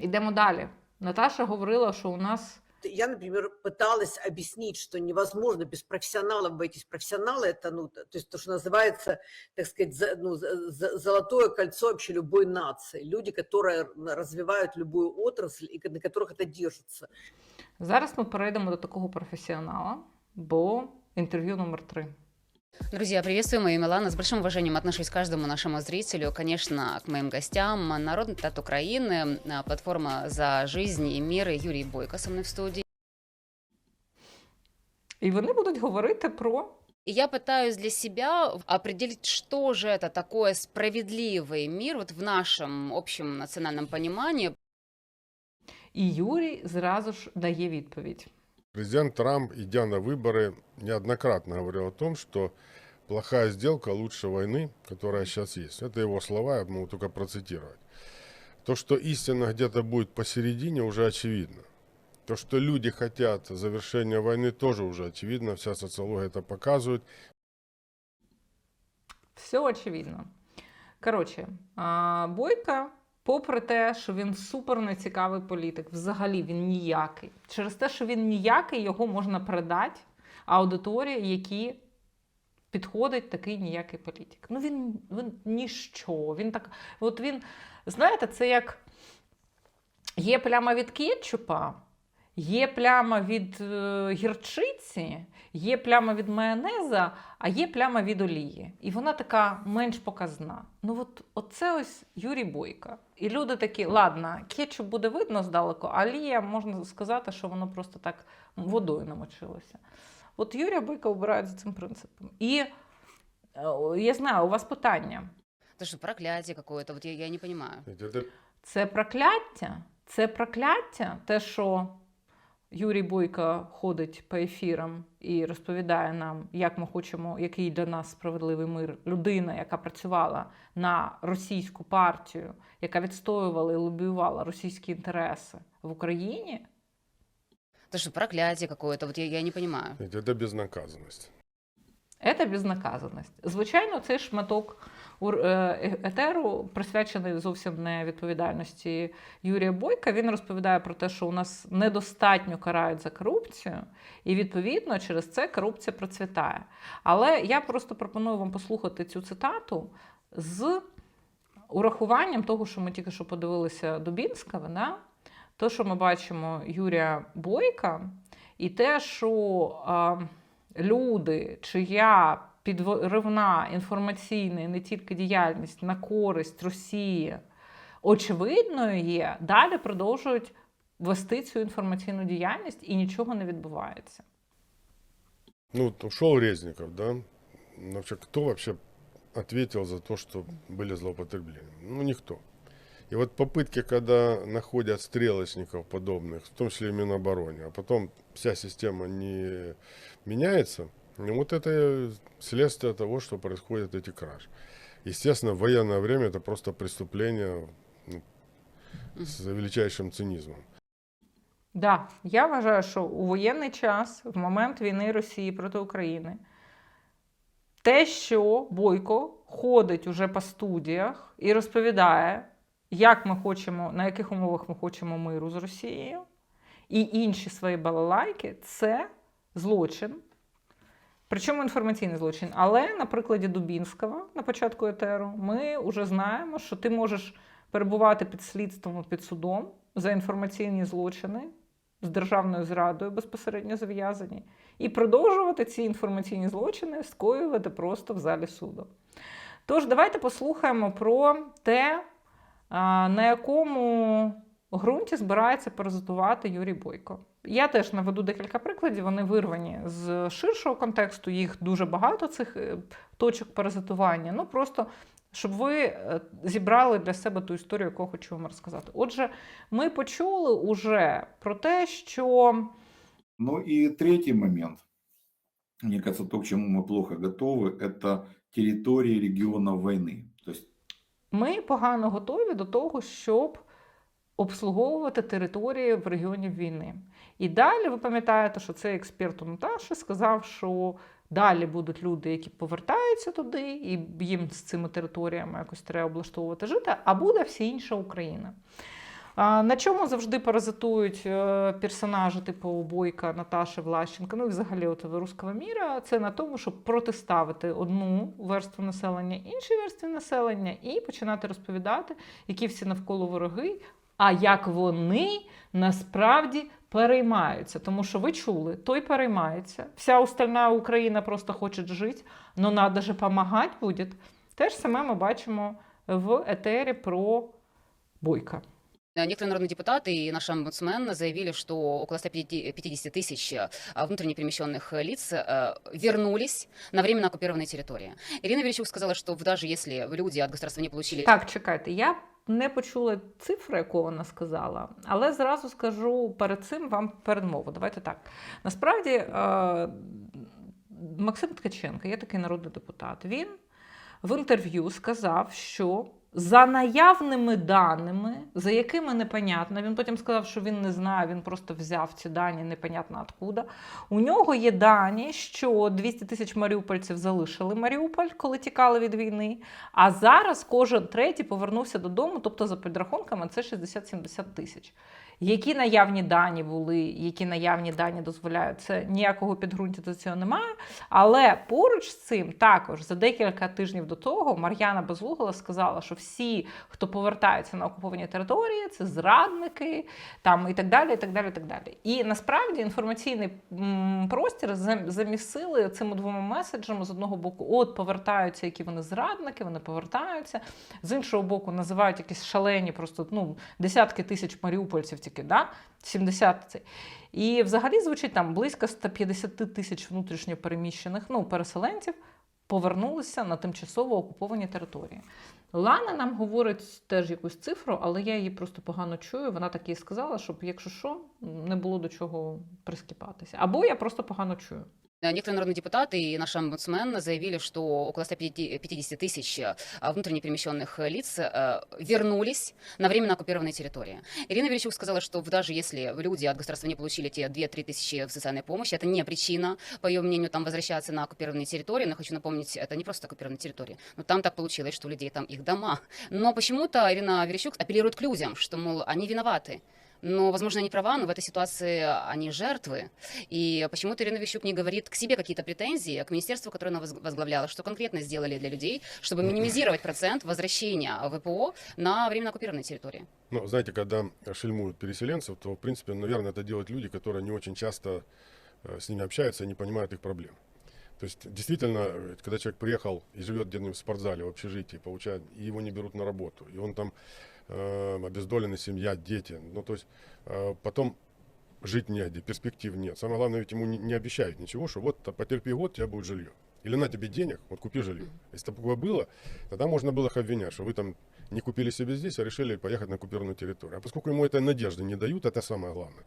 Йдемо далі. Наташа говорила, що у нас Я, например, пыталась объяснить, что невозможно без профессионалов обойтись. Профессионалы – это, ну, то есть то, что называется, так сказать, за- ну, за- за- золотое кольцо вообще любой нации. Люди, которые развивают любую отрасль и на которых это держится. зараз ми перейдемо до такого професіонала, бо інтерв'ю номер три. Друзья, приветствую, моя Милана. С большим уважением отношусь к каждому нашему зрителю, конечно, к моим гостям. Народный тат Украины, а, платформа «За жизнь и мир» и Юрий Бойко со мной в студии. І вони будуть говорити про И я пытаюсь для себя определить, что же это такое справедливый мир вот в нашем общем национальном понимании. і Юрій зразу ж дає відповідь. Президент Трамп, идя на выборы, неоднократно говорил о том, что плохая сделка лучше войны, которая сейчас есть. Это его слова, я могу только процитировать. То, что истина где-то будет посередине, уже очевидно. То, что люди хотят завершения войны, тоже уже очевидно. Вся социология это показывает. Все очевидно. Коротше, а, Бойка, попри те, що він супер нецікавий політик, взагалі він ніякий. Через те, що він ніякий, його можна передати аудиторії, які підходить такий ніякий політик. Ну він, він ніщо. Він так, от він, знаєте, це як є пляма від кетчупа, є пляма від е, гірчиці, є пляма від майонеза, а є пляма від олії. І вона така менш показна. Ну, от оце ось Юрій Бойка. І люди такі, ладно, кетчуп буде видно здалеку, а олія можна сказати, що воно просто так водою намочилося. От Юрія Бойка обирають за цим принципом. І е, я знаю, у вас питання. Это что, проклятие какое-то? Вот я, я не. Это Це прокляття. Це прокляття, те, що Юрій Бойко ходить по ефірам і розповідає нам, як ми хочемо, який для нас справедливий мир. Людина, яка працювала на російську партію, яка відстоювала і лобіювала російські інтереси в Україні. Це что, прокляття какое-то? от я, я не розумію. Це безнаказанность. Це безнаказаність. Звичайно, цей шматок е, етеру присвячений зовсім не відповідальності Юрія Бойка. Він розповідає про те, що у нас недостатньо карають за корупцію, і відповідно через це корупція процвітає. Але я просто пропоную вам послухати цю цитату з урахуванням того, що ми тільки що подивилися Дубінського, да? то, що ми бачимо Юрія Бойка, і те, що люди, чия підривна інформаційна і не тільки діяльність на користь Росії очевидною є, далі продовжують вести цю інформаційну діяльність і нічого не відбувається. Ну, вот ушел Резников, да? Вообще, кто вообще ответил за то, что были злоупотребления? Ну, никто. И вот попытки, когда находят стрелочников подобных, в том числе и в Минобороне, а потом вся система не меняется, ну, вот это следствие того, что происходят эти кражи. Естественно, в военное время это просто преступление ну, с величайшим цинизмом. Да, я вважаю, що у воєнний час, в момент війни Росії проти України, те, що Бойко ходить уже по студіях і розповідає, як ми хочемо, на яких умовах ми хочемо миру з Росією, і інші свої балалайки, це злочин. Причому інформаційний злочин. Але на прикладі Дубінського на початку етеру ми вже знаємо, що ти можеш перебувати під слідством під судом за інформаційні злочини з державною зрадою безпосередньо зв'язані, і продовжувати ці інформаційні злочини скоювати просто в залі суду. Тож, давайте послухаємо про те, на якому ґрунті збирається паразитувати Юрій Бойко. Я теж наведу декілька прикладів, вони вирвані з ширшого контексту, їх дуже багато цих е, точок паразитування. Ну просто щоб ви е, зібрали для себе ту історію, яку я хочу вам розказати. Отже, ми почули уже про те, що Ну и третий момент, мне кажется, то, к чему мы плохо готовы, это территории регионов войны. Ми погано готові до того, щоб обслуговувати території в регіоні війни. І далі ви пам'ятаєте, що цей експерт у Наташі сказав, що далі будуть люди, які повертаються туди, і їм з цими територіями якось треба облаштовувати жити, а буде вся інша Україна. На чому завжди паразитують е, персонажі типу Бойка, Наташі, Влащенка, ну і взагалі от руского міра, це на тому, щоб протиставити одну верству населення іншій верстві населення і починати розповідати, які всі навколо вороги, а як вони насправді переймаються. Тому що ви чули, той переймається. Вся остальна Україна просто хоче жити, але треба же допомагати буде. Те ж саме ми бачимо в етері про Бойка. Э, Некоторые народные депутаты и наш омбудсмен заявили, что около 150 тысяч э, внутренне перемещенных лиц э, вернулись на временно оккупированные территории. Ирина Верещук сказала, что даже если люди от государства не получили Так, чекайте, я не почула цифри, яку вона сказала, але зразу скажу перед цим вам передмову. Давайте так. Насправді, е, Максим Ткаченко, є такий народний депутат. Він в інтерв'ю сказав, що за наявними даними, за якими непонятно, він потім сказав, що він не знає, він просто взяв ці дані непонятно откуда. У нього є дані, що 200 тисяч маріупольців залишили Маріуполь, коли тікали від війни. А зараз кожен третій повернувся додому, тобто за підрахунками це 60-70 тисяч. Які наявні дані були, які наявні дані дозволяють, це ніякого підґрунтя до цього немає. Але поруч з цим також за декілька тижнів до того Мар'яна Безлугова сказала, що всі, хто повертаються на окуповані території, це зрадники, там і так далі. І так далі, і так далі. І насправді інформаційний простір зам- замісили цими двома меседжами з одного боку, от повертаються, які вони зрадники, вони повертаються. З іншого боку, називають якісь шалені, просто ну, десятки тисяч маріупольців тільки, да? 70 це. І взагалі звучить там близько 150 тисяч внутрішньопереміщених ну, переселенців повернулися на тимчасово окуповані території. Лана нам говорить теж якусь цифру, але я її просто погано чую. Вона так і сказала, щоб, якщо що, не було до чого прискіпатися. Або я просто погано чую. Э, Некоторые народные депутаты и наш омбудсмен заявили, что около 150 тысяч э, внутренне перемещенных лиц э, вернулись на временно оккупированные территории. Ирина Верещук сказала, что даже если люди от государства не получили те 2-3 тысячи в социальной помощи, это не причина, по ее мнению, там возвращаться на оккупированные территории. Но хочу напомнить, это не просто оккупированные территории. Но там так получилось, что у людей там их дома. Но почему-то Ирина Верещук апеллирует к людям, что, мол, они виноваты. Но, возможно, они права, но в этой ситуации они жертвы. И почему-то Ирина Вещук не говорит к себе какие-то претензии, а к министерству, которое она воз- возглавляла, что конкретно сделали для людей, чтобы минимизировать процент возвращения ВПО на временно оккупированные территории. Ну, знаете, когда шельмуют переселенцев, то, в принципе, наверное, это делают люди, которые не очень часто э, с ними общаются и не понимают их проблем. То есть, действительно, когда человек приехал и живет где-нибудь в спортзале, в общежитии, получает, и его не берут на работу, и он там обездоленная семья, дети, ну, то есть, э, потом жить негде, перспектив нет. Самое главное, ведь ему не, не обещают ничего, что вот а, потерпи год, у тебя будет жилье. Или на тебе денег, вот купи жилье. Если такое было, тогда можно было их обвинять, что вы там не купили себе здесь, а решили поехать на оккупированную территорию. А поскольку ему этой надежды не дают, это самое главное.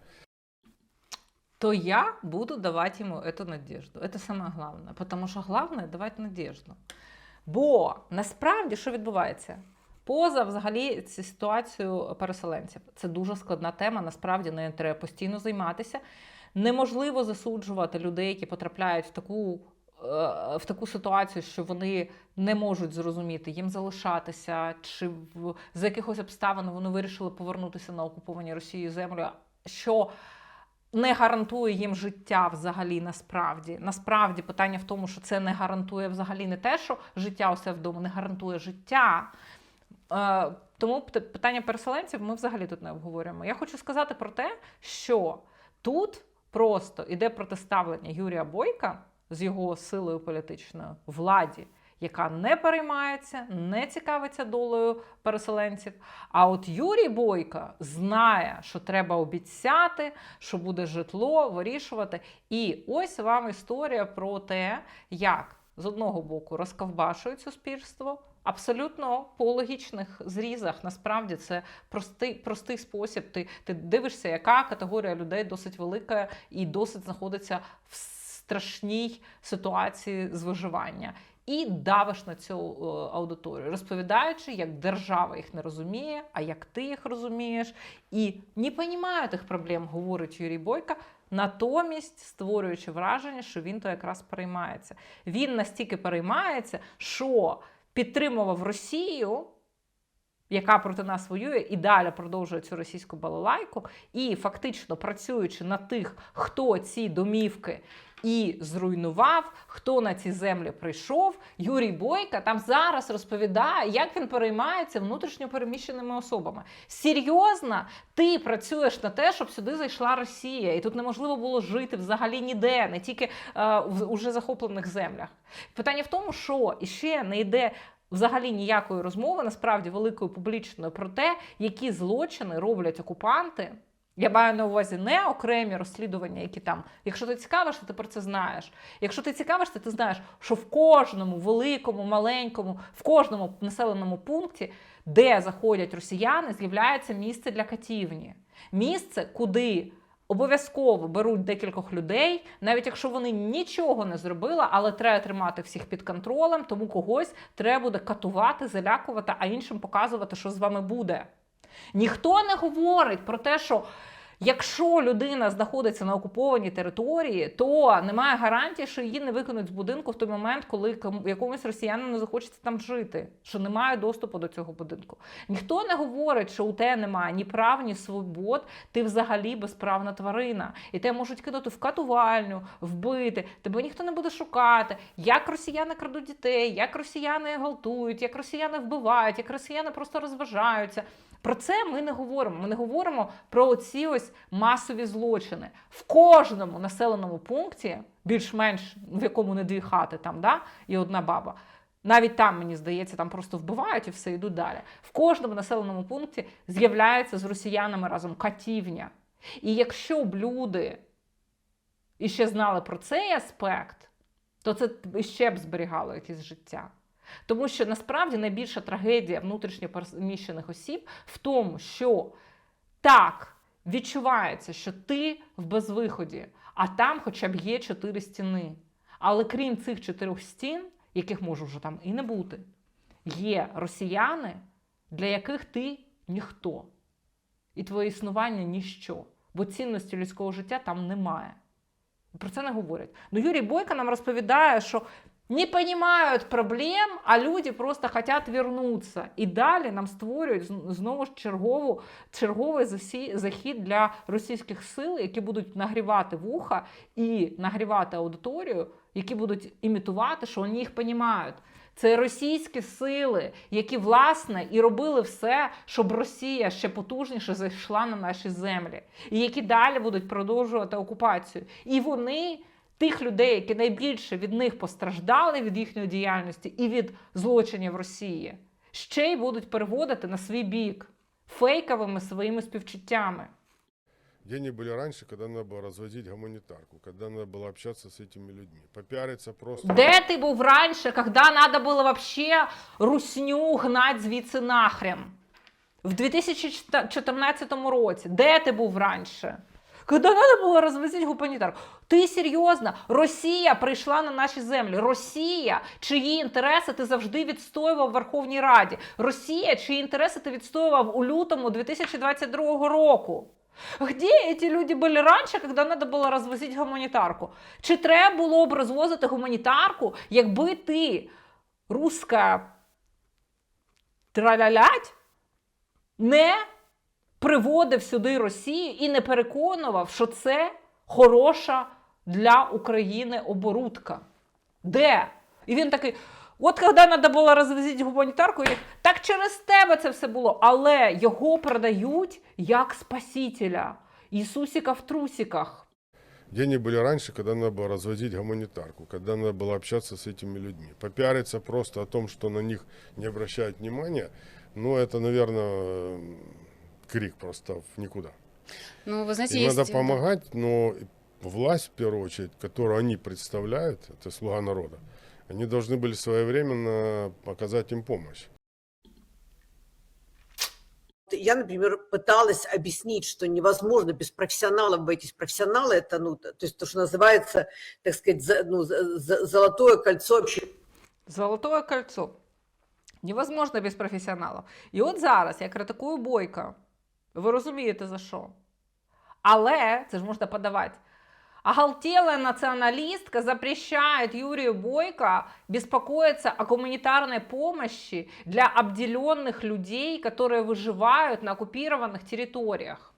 то я буду давать ему эту надежду. Это самое главное. Потому що головне давати надежду. Бо насправді що відбувається? Поза взагалі цю ситуацію переселенців. Це дуже складна тема. Насправді нею треба постійно займатися. Неможливо засуджувати людей, які потрапляють в таку. е, В таку ситуацію, що вони не можуть зрозуміти, їм залишатися, чи в, з якихось обставин вони вирішили повернутися на окуповані Росією землю, що не гарантує їм життя взагалі насправді. Насправді питання в тому, що це не гарантує взагалі не те, що життя усе вдома, не гарантує життя. Тому питання переселенців ми взагалі тут не обговорюємо. Я хочу сказати про те, що тут просто іде протиставлення Юрія Бойка з його силою політичною владі, яка не переймається, не цікавиться долею переселенців. А от Юрій Бойка знає, що треба обіцяти, що буде житло вирішувати. І ось вам історія про те, як з одного боку розковбашують суспільство. Абсолютно по логічних зрізах. Насправді це простий, простий спосіб. Ти, ти дивишся, яка категорія людей досить велика і досить знаходиться в страшній ситуації з виживання. І давиш на цю е, аудиторію, розповідаючи, як держава їх не розуміє, а як ти їх розумієш, і не розумію тих проблем, говорить Юрій Бойка. Натомість створюючи враження, що він то якраз переймається. Він настільки переймається, що підтримував Росію яка проти нас воює і далі продовжує цю російську балалайку, і фактично працюючи на тих, хто ці домівки і зруйнував, хто на ці землі прийшов. Юрій Бойка там зараз розповідає, як він переймається внутрішньо переміщеними особами. Серйозно, ти працюєш на те, щоб сюди зайшла Росія, і тут неможливо було жити взагалі ніде, не тільки е, в уже захоплених землях. Питання в тому, що іще не йде. Взагалі ніякої розмови, насправді великої публічної про те, які злочини роблять окупанти. Я маю на увазі не окремі розслідування, які там, якщо ти цікавишся, ти про це знаєш. Якщо ти цікавишся, ти знаєш, що в кожному великому, маленькому, в кожному населеному пункті, де заходять росіяни, з'являється місце для катівні. Місце, куди обов'язково беруть декількох людей, навіть якщо вони нічого не зробили, але треба тримати всіх під контролем, тому когось треба буде катувати, залякувати, а іншим показувати, що з вами буде. Ніхто не говорить про те, що якщо людина знаходиться на окупованій території, то немає гарантії, що її не викинуть з будинку в той момент, коли кому- якомусь росіянину захочеться там жити, що немає доступу до цього будинку. Ніхто не говорить, що у тебе немає ні прав, ні свобод, ти взагалі безправна тварина. І тебе можуть кинути в катувальню, вбити, тебе ніхто не буде шукати, як росіяни крадуть дітей, як росіяни гвалтують, як росіяни вбивають, як росіяни просто розважаються. Про це ми не говоримо. Ми не говоримо про ці ось масові злочини. В кожному населеному пункті, більш-менш в якому не дві хати там, да, і одна баба. Навіть там, мені здається, там просто вбивають і все йдуть далі. В кожному населеному пункті з'являється з росіянами разом катівня. І якщо б люди іще знали про цей аспект, то це ще б зберігало якесь життя. Тому що насправді найбільша трагедія внутрішньо переміщених осіб в тому, що так відчувається, що ти в безвиході, а там хоча б є чотири стіни. Але крім цих чотирьох стін, яких може вже там і не бути, є росіяни, для яких ти ніхто. І твоє існування ніщо. Бо цінності людського життя там немає. Про це не говорять. Ну, Юрій Бойко нам розповідає, що не понимают проблем, а люди просто хотят вернуться. І далі нам створюють знову ж чергову, черговий захід для російських сил, які будуть нагрівати вуха і нагрівати аудиторію, які будуть імітувати, що вони їх понімають. Це російські сили, які власне і робили все, щоб Росія ще потужніше зайшла на наші землі, і які далі будуть продовжувати окупацію. І вони тих людей, які найбільше від них постраждали від їхньої діяльності і від злочинів Росії, ще й будуть переводити на свій бік фейковими своїми співчуттями. Где они были раньше, когда надо было развозить гуманитарку, когда надо было общаться с этими людьми, попиариться просто. Де ти був раніше, коли треба було вообще русню гнать звідси нахрен? В 2014 році. Де ти був раніше? Коли треба було розвозити гуманітарку. Ти серйозно? Росія прийшла на наші землі. Росія, чиї інтереси ти завжди відстоював в Верховній Раді. Росія, чиї інтереси ти відстоював у лютому 2022 року. Где эти люди були раніше, коли треба було розвозити гуманітарку? Чи треба було б розвозити гуманітарку, якби ти руска тралялять не приводив сюди Росію і не переконував, що це хороша для України оборудка? Де? І він такий. От коли треба було розвозити гуманітарку, і так через тебе це все було. Але його продають як спасителя. Ісусіка в трусиках. Где они были раньше, когда надо было развозить гуманитарку, когда надо было общаться с этими людьми. Попиариться просто о том, что на них не обращают внимания, ну, это, наверное, крик просто в никуда. Ну, вы знаете, Им есть... надо помогать, но власть, в первую очередь, которую они представляют, это слуга народа, они должны были своевременно оказать им помощь. Я, например, пыталась объяснить, что невозможно без профессионалов обойтись. Профессионалы – это, ну, то есть то, что называется, так сказать, за- ну, за- за- золотое кольцо вообще Золотое кольцо. Невозможно без професіоналів. І от зараз я критикую Бойка. Ви розумієте за що? Але це ж можна подавати. Оголтелая националистка запрещает Юрию Бойко беспокоиться о гуманитарной помощи для обделенных людей, которые выживают на оккупированных территориях.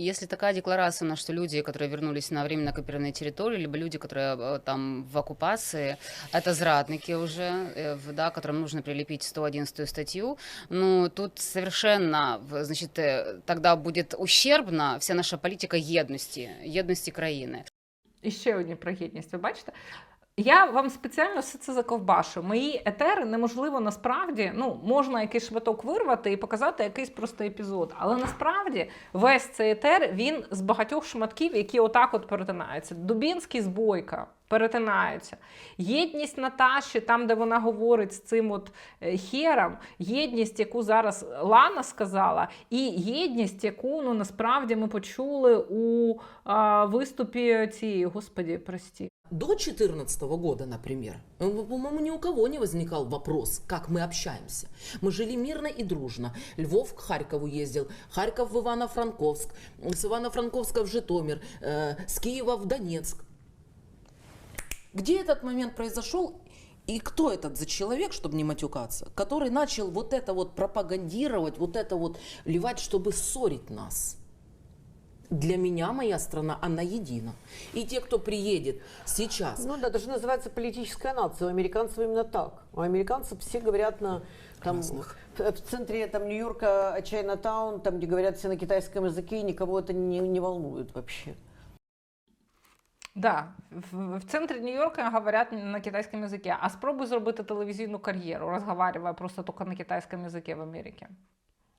Если такая декларация у нас, что люди, которые вернулись на временно оккупированные территории, либо люди, которые э, там в оккупации, это зрадники уже, э, в- да, которым нужно прилепить 111 статью, ну, тут совершенно, в- значит, э, тогда будет ущербна вся наша політика єдності, єдності країни. І ще одні про єдність. Ви бачите? Я вам спеціально все це заковбашу. Мої етери неможливо насправді, ну, можна якийсь шматок вирвати і показати якийсь простий епізод. Але насправді весь цей етер він з багатьох шматків, які отак от перетинаються. Дубінський з перетинаються. Єдність Наташі, там, де вона говорить з цим от е, хером, єдність, яку зараз Лана сказала, і єдність, яку ну насправді ми почули у а, виступі цієї, господі, прості. До 2014 года, например, э, по-моему, ни у кого не возникал вопрос, как мы общаемся. Мы жили мирно и дружно. Львов к Харькову ездил, Харьков в Ивано-Франковск, с Ивано-Франковска в Житомир, э, с Киева в Донецк. Где этот момент произошел и кто этот за человек, чтобы не матюкаться, который начал вот это вот пропагандировать, вот это вот ливать, чтобы ссорить нас? Для меня моя страна, она едина. И те, кто приедет сейчас, Ну да, это же называется политическая нация. У американцев именно так. У американцев все говорят на там, Разных. в, в центре там, Нью-Йорка Чайна-таун, там, где говорят все на китайском языке, и никого это не, не волнует вообще. Да, в, в центрі Нью-Йорка говорять на китайському язикі. А спробуй зробити телевізійну кар'єру, розговаривая просто тільки на китайському язикі в Америці.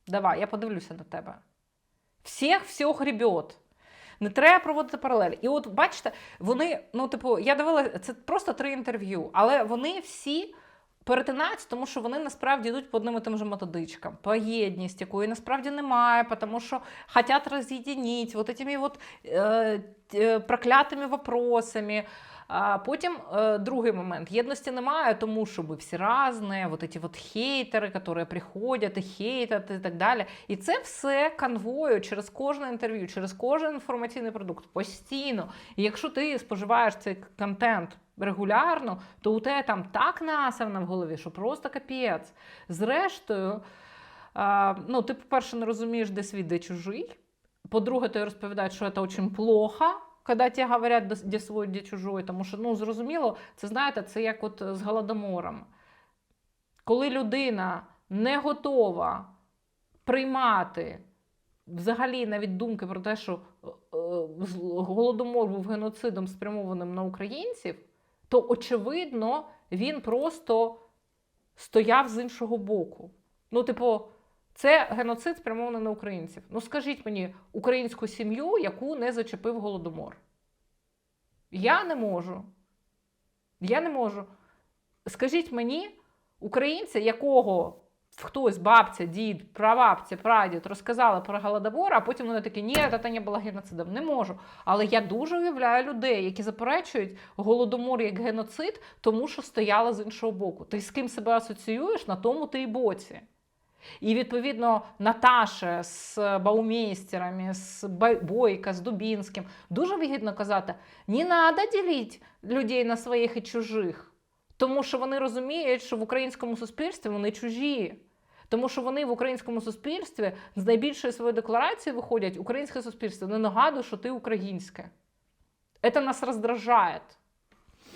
Давай, я подивлюся на тебе. Всіх все ребят. Не треба проводити паралелі. І от бачите, вони, ну, типу, я дивила, це просто три інтерв'ю, але вони всі перетинаються, тому що вони насправді йдуть по одним і тим же методичкам. По єдність, якої насправді немає, тому що хотять роз'єднити вот этими вот, е, е, проклятими вопросами. А потім е, другий момент. Єдності немає, тому що ми всі різні, вот эти вот хейтери, які приходять і хейтять і так далі. І це все конвою через кожне інтерв'ю, через кожен інформаційний продукт постійно. І якщо ти споживаєш цей контент регулярно, то у тебе там так насавно в голові, що просто капець. Зрештою, ну, ти, по-перше, не розумієш, де свій, де чужий. По-друге, тобі розповідають, що це дуже плохо, коли тебе говорять, де- свій, де чужой. Тому що, ну, зрозуміло, це знаєте, це як от з голодомором. Коли людина не готова приймати взагалі навіть думки про те, що е, е, голодомор був геноцидом спрямованим на українців, то очевидно він просто стояв з іншого боку. Ну, типу, це геноцид спрямований на українців. Ну, скажіть мені українську сім'ю, яку не зачепив голодомор. Я не можу. Я не можу. Скажіть мені, українця, якого хтось, бабця, дід, прабабця, прадід розказали про голодомор, а потім вони такі, ні, це не було геноцидом. Не можу. Але я дуже уявляю людей, які заперечують голодомор як геноцид, тому що стояли з іншого боку. Ти з ким себе асоціюєш, на тому ти і боці. І відповідно Наташа з Баумейстерами, з Бойка, з Дубінським дуже вигідно казати: не треба ділити людей на своїх і чужих. Тому що вони розуміють, що в українському суспільстві вони чужі. Тому що вони в українському суспільстві з найбільшої своєї декларації виходять, українське суспільство не нагадує, що ти українське. Це нас роздражає.